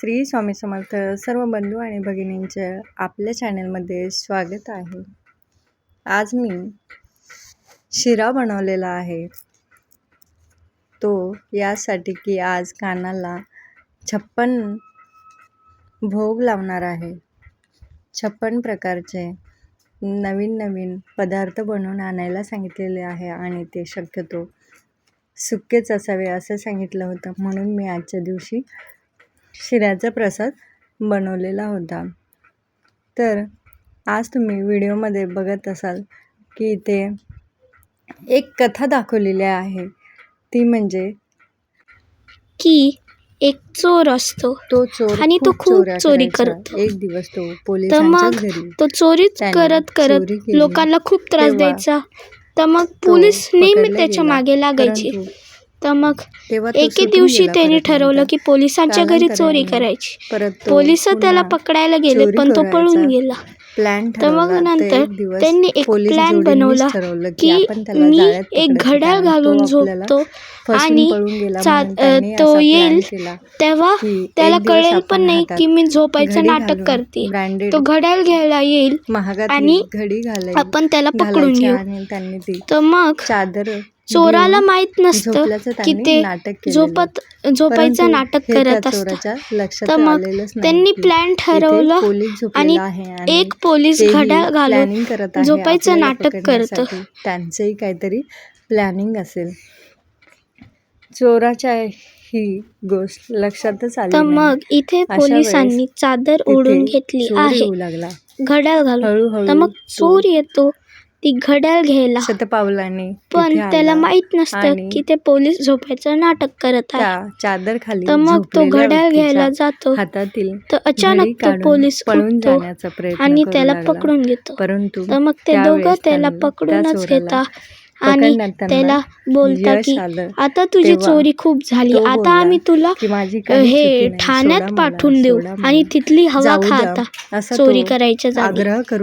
श्री स्वामी समर्थ सर्व बंधू आणि भगिनींचं आपल्या चॅनलमध्ये स्वागत आहे. आज मी शिरा बनवलेला आहे. तो यासाठी की आज कानाला छप्पन भोग लावणार आहे. छप्पन प्रकारचे नवीन नवीन पदार्थ बनवून आणायला सांगितलेले आहे आणि ते शक्यतो सुकेच असावे असं सांगितलं होतं. म्हणून मी आजच्या दिवशी शिऱ्याचा प्रसाद बनवलेला होता तर आज तुम्ही व्हिडिओमध्ये बघत असाल की इथे एक कथा दाखवलेली आहे ती म्हणजे की एक चोर असतो तो चोर आणि तो खूप चोरी. करतो. एक दिवस तो तर पोलिसांच्याच मग तो चोरीच करत करत. लोकांना खूप त्रास द्यायचा तर मग पोलीस नेहमी त्याच्या. मागे लागायचे तर मग एके दिवशी त्याने ठरवलं. की पोलिसांच्या घरी चोरी करायची. पोलीस त्याला पकडायला गेले पण तो पळून गेला. प्लॅन तर मग. नंतर त्यांनी एक प्लॅन बनवला की मी एक घड्याळ घालून झोपतो आणि तो येईल तेव्हा त्याला कळेल पण नाही की मी झोपायचं नाटक करते. तो घड्याळ घ्यायला येईल आणि आपण त्याला पकडून घेऊ तर मग चादर चोराला माहीत नसतं की ते. झोपत झोपायचं नाटक करत असतं तर मग त्यांनी प्लॅन ठरवलं आणि एक पोलीस घड्याळ घालून झोपायचं नाटक करतं. त्यांचंही काहीतरी प्लॅनिंग असेल चोराच्या ही गोष्ट लक्षातच आली तर. मग इथे पोलिसांनी चादर ओढून घेतली आहे घड्याळ घालून तर मग चोर येतो ती घड्याळ घ्यायला शतपावलांनी पण तिथे त्याला आला माहीत नसतं आणि की ते पोलीस झोपायचं नाटक करत आहे. त्या चादर खाली तर मग तो घड्याळ घ्यायला जातो. हातातील तर घडी अचानक तो काढून पोलीस पळून उठतो जाण्याचा प्रयत्न आणि करू त्याला लागला. पकडून घेतो. परंतु तर मग ते दोघं त्याला त्यांना- त्या पकडूनच चोराला घेतात आणि त्याला बोलता की. आता तुझी चोरी खूप झाली आता आम्ही तुला हे. ठाण्यात पाठवून देऊ. आणि तिथली हवा. खाता चोरी करायच्या जागी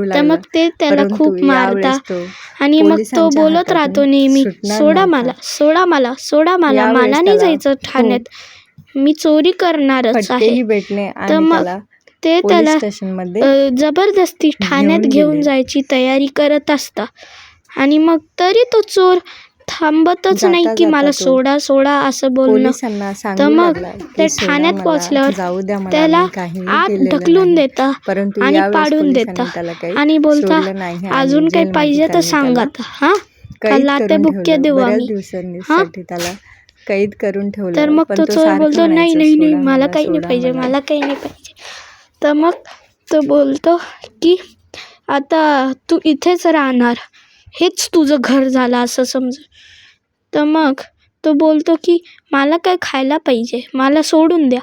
तर मग ते त्याला खूप मारता आणि मग तो बोलत राहतो नेहमी सोडा. मला सोडा मला सोडा मला मला नाही जायचं ठाण्यात मी चोरी करणारच आहे तर मग ते त्याला जबरदस्ती ठाण्यात घेऊन. जायची तयारी करत असता आणि मग तरी तो चोर थांबतच जाता नाही की जाता मला तो सोडा सोडा असं बोलणं. पोलिसांना तर मग लागला की ते सोडा ठाण्यात मला, पोहोचल्यावर जाऊ द्या मला, त्याला मी काहीही आत केलेलं ढकलून नाही. देता परंतु आणि यावेळेस पाडून पोलिसांनी देता त्याला काही आणि बोलता सोडलं नाही. आणि अजून काही जेलमध्ये पाहिजे तर त्यांनी सांग त्याला आता. हा? कैद लाते करून बुक्के ठेवलं. देऊ बऱ्याच आम्ही. दिवसांसाठी त्याला कैद करून ठेवलं. तर मग पण तो चोर सारखं बोलतो नाही म्हणायचा, नाही नाही "सोडा मला काही नाही सोडा पाहिजे मला." मला काही नाही पाहिजे. तर मग तो बोलतो की आता तू इथेच राहणार. हेच तुझं घर झालं असं समज. तर मग तो बोलतो की मला काय खायला पाहिजे? मला सोडून द्या.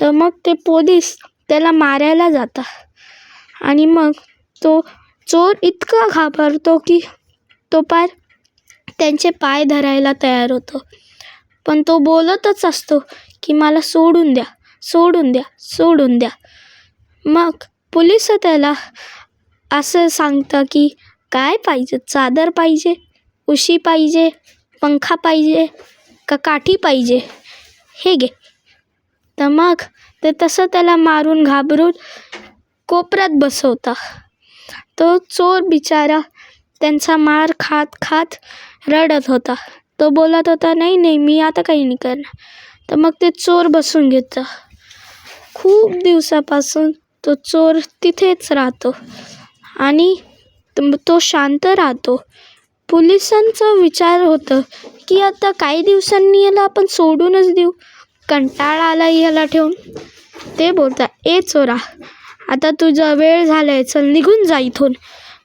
तर मग ते पोलीस त्याला मारायला जातात. आणि मग तो चोर इतका घाबरतो की तो पार त्यांचे पाय धरायला तयार होतो. पण तो बोलतच असतो की मला सोडून द्या सोडून द्या सोडून द्या. मग पोलीस त्याला असं सांगतं की काय पाहिजे? चादर पाहिजे? उशी पाहिजे? पंखा पाहिजे? का काठी पाहिजे? हे घे. तर मग ते तसं त्याला मारून घाबरून कोपऱ्यात बसवता. तो चोर बिचारा त्यांचा मार खात खात रडत होता. तो बोलत होता नाही नाही मी आता काही नाही करणार. तर मग ते चोर बसून घेतं. खूप दिवसापासून तो चोर तिथेच राहतो. आणि त- तो शांत राहतो. पोलिसांचं विचार होतं की आता काही दिवसांनी याला आपण सोडूनच देऊ. कंटाळा आला याला ठेवून. ते बोलता ए चोरा आता तुझा वेळ झाला आहे चल निघून जा इथून.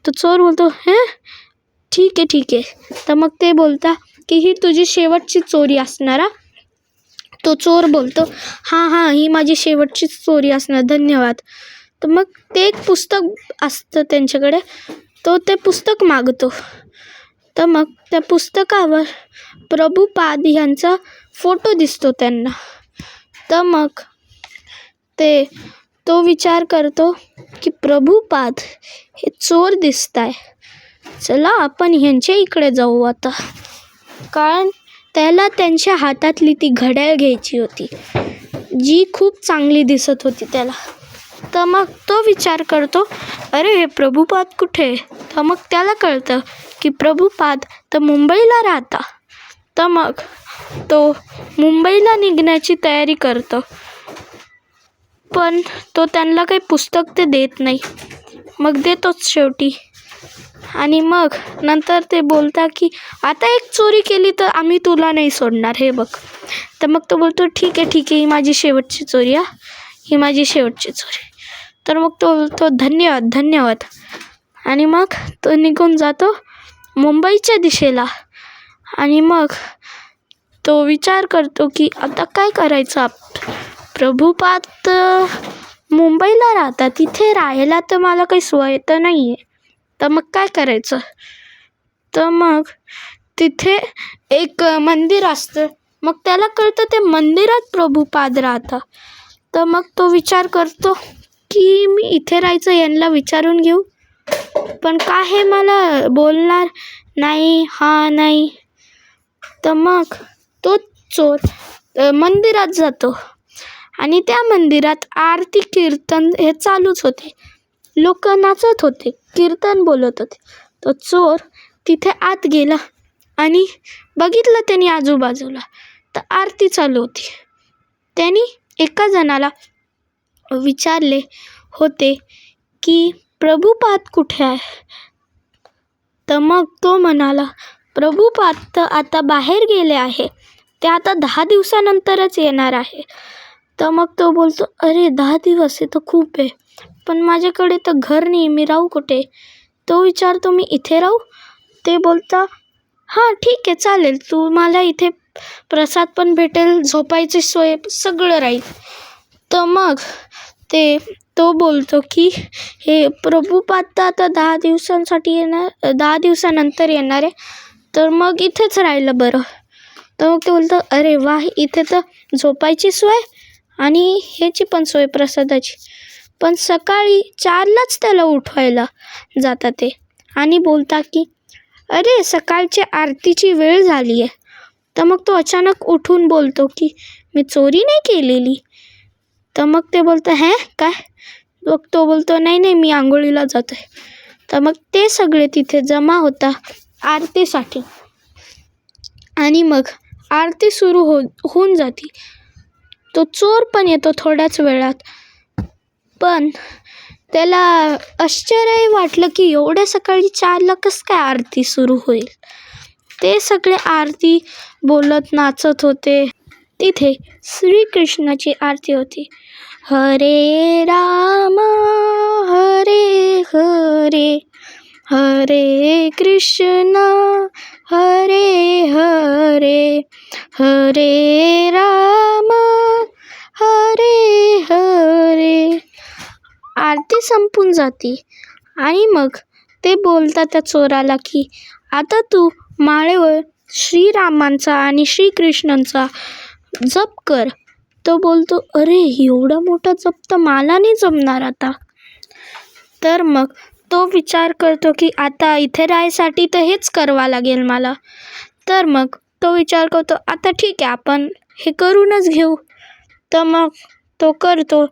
तो चोर बोलतो हं? ठीक आहे ठीक आहे. तर मग ते बोलता की ही तुझी शेवटची चोरी असणार तो चोर बोलतो हां हां ही माझी शेवटचीच चोरी असणार धन्यवाद. तर मग ते एक पुस्तक असतं त्यांच्याकडे. तो ते पुस्तक मागतो. तर मग त्या पुस्तकावर प्रभुपाद यांचा फोटो दिसतो त्यांना. तर मग ते तो विचार करतो की प्रभुपाद हे चोर दिसत आहे चला आपण ह्यांच्या इकडे जाऊ आता. कारण त्याला त्यांच्या हातातली ती घड्याळ घ्यायची होती. जी खूप चांगली दिसत होती त्याला. तर मग तो विचार करतो अरे हे प्रभुपाद कुठे? आहे? तर मग त्याला कळतं की प्रभुपाद तर मुंबईला राहता. तर मग तो मुंबईला निघण्याची तयारी करतो. पण तो त्यांना काही पुस्तक ते देत नाही. मग देतोच शेवटी. आणि मग नंतर ते बोलता की आता एक चोरी केली तर आम्ही तुला नाही सोडणार हे बघ. तर मग तो बोलतो ठीक आहे ठीक आहे ही माझी शेवटची चोरी हा. ही माझी शेवटची चोरी. तर मग तो बोलतो धन्यवाद धन्यवाद. आणि मग तो निघून जातो मुंबईच्या दिशेला. आणि मग तो विचार करतो की आता काय करायचं? आप प्रभुपाद तर मुंबईला राहतात. तिथे राहायला तर मला काही सोय तर नाही आहे तर मग काय करायचं? तर मग तिथे एक मंदिर असतं. मग त्याला कळतं ते मंदिरात प्रभुपाद राहता तर मग तो विचार करतो की मी इथे राहायचं यांना विचारून घेऊ. पण का हे मला बोलणार नाही? हा नाही. तर मग तो चोर मंदिरात जातो. आणि त्या मंदिरात आरती कीर्तन हे चालूच होते. लोक नाचत होते कीर्तन बोलत होते. तो चोर तिथे आत गेला आणि बघितलं त्यांनी आजूबाजूला. तर आरती चालू होती. त्यांनी एका जणाला विचारले होते की प्रभुपाद कुठे आहे? तर मग तो म्हणाला प्रभुपाद तर आता बाहेर गेले आहे. ते आता दहा दिवसानंतरच येणार आहे. तर मग तो बोलतो अरे दहा दिवस हे तर खूप आहे. पण माझ्याकडे तर घर नाही मी राहू कुठे? तो विचारतो मी इथे राहू? ते बोलता हां ठीक आहे चालेल. तू मला इथे प्रसाद पण भेटेल झोपायची सोय सगळं राहील. तर मग ते तो बोलतो की हे प्रभुपाद तर आता दहा दिवसांसाठी येणार दहा दिवसानंतर येणार आहे. तर मग इथेच राहिलं बरं. तर मग ते बोलतं अरे वा इथे तर झोपायची सोय आणि ह्याची पण सोय प्रसादाची. पण सकाळी चारलाच त्याला उठवायला जातात ते आणि बोलता की अरे सकाळच्या आरतीची वेळ झाली आहे. तर मग तो अचानक उठून बोलतो की मी चोरी नाही केलेली. तर मग ते बोलतं हे? काय? मग तो बोलतो नाही नाही मी आंघोळीला जातो आहे तर मग ते सगळे तिथे जमा होता आरतीसाठी. आणि मग आरती सुरू हो होऊन जाते. तो चोर पण येतो थोड्याच वेळात. पण त्याला आश्चर्यही वाटलं की एवढ्या सकाळी चारला कसं काय आरती सुरू होईल. ते सगळे आरती बोलत नाचत होते. तिथे श्रीकृष्णाची आरती होती. हरे राम हरे हरे हरे कृष्ण हरे हरे हरे राम हरे हरे. आरती संपून जाते आणि मग ते बोलतात त्या चोराला की आता तू माळेवर श्रीरामांचा आणि श्रीकृष्णांचा जप कर. तो बोलतो अरे एवढा मोठा जप तर मला नाही जमणार आता. तर मग तो विचार करतो की आता इथे राहायसाठी तर हेच करावं लागेल मला. तर मग तो विचार करतो आता ठीक आहे आपण हे करूनच घेऊ. तर मग तो करतो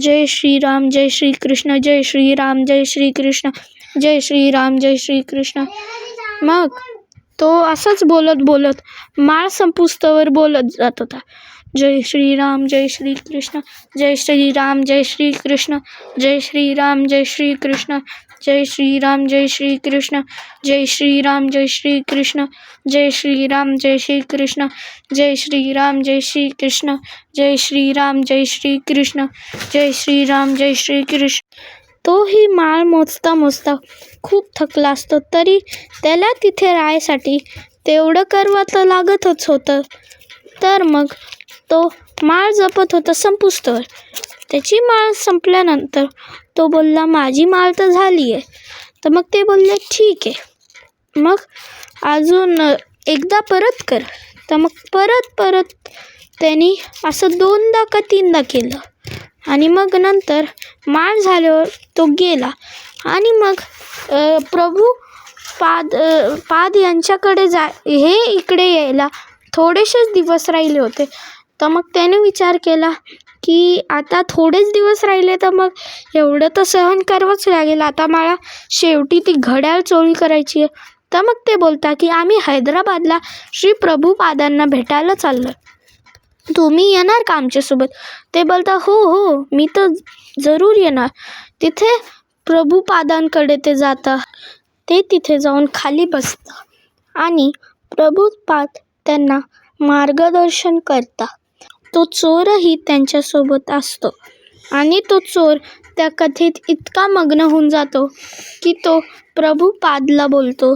जय श्रीराम जय श्रीकृष्ण जय श्रीराम जय श्रीकृष्ण जय श्रीराम जय श्रीकृष्ण. मग तो असंच बोलत बोलत माळ संपुस्तवर बोलत जात होता. जय श्रीराम जय श्री कृष्ण जय श्रीराम जय श्री कृष्ण जय श्रीराम जय श्रीकृष्ण जय श्रीराम जय श्री कृष्ण जय श्रीराम जय श्री कृष्ण जय श्रीराम जय श्री कृष्ण जय श्रीराम जय श्री कृष्ण जय श्रीराम जय श्री कृष्ण जय श्रीराम जय श्री कृष्ण तोही माळ मोजता मोजता खूप थकला असतो. तरी त्याला तिथे राहायसाठी तेवढं करावं तर लागतच होतं. तर मग तो माळ जपत होता संपुस्तवर त्याची माळ संपल्यानंतर तो बोलला माझी माळ तर झाली आहे तर मग ते बोलले ठीक. आहे मग अजून एकदा परत कर. तर मग परत परत त्यांनी असं दोनदा का तीनदा केलं. आणि मग नंतर माळ झाल्यावर तो गेला. आणि मग प्रभू पाद पाद यांच्याकडे जा हे इकडे यायला थोडेसेच दिवस राहिले होते. तर मग त्याने विचार केला की आता थोडेच दिवस राहिले तर मग एवढं तर सहन करावंच लागेल. आता मला शेवटी ती घड्याळ चोरी करायची आहे. तर मग ते बोलता की आम्ही हैदराबादला श्री प्रभुपादांना भेटायला चाललो तुम्ही येणार का आमच्यासोबत? ते बोलता हो हो मी तर जरूर येणार. तिथे प्रभुपादांकडे ते जाता. ते तिथे जाऊन खाली बसतात आणि प्रभुपाद त्यांना मार्गदर्शन करता. तो चोरही त्यांच्यासोबत असतो आणि तो चोर त्या कथेत इतका मग्न होऊन जातो की तो प्रभुपादला बोलतो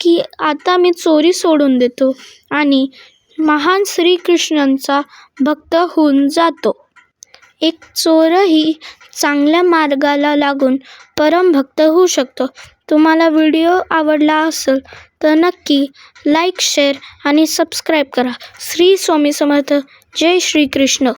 की आता मी चोरी सोडून देतो आणि महान श्रीकृष्णांचा भक्त होऊन जातो. एक चोरही चांगल्या मार्गाला लागून परमभक्त होऊ शकतो. तुम्हाला व्हिडिओ आवडला असेल तर नक्की लाईक शेअर आणि सबस्क्राईब करा. श्री स्वामी समर्थ. जय श्रीकृष्ण.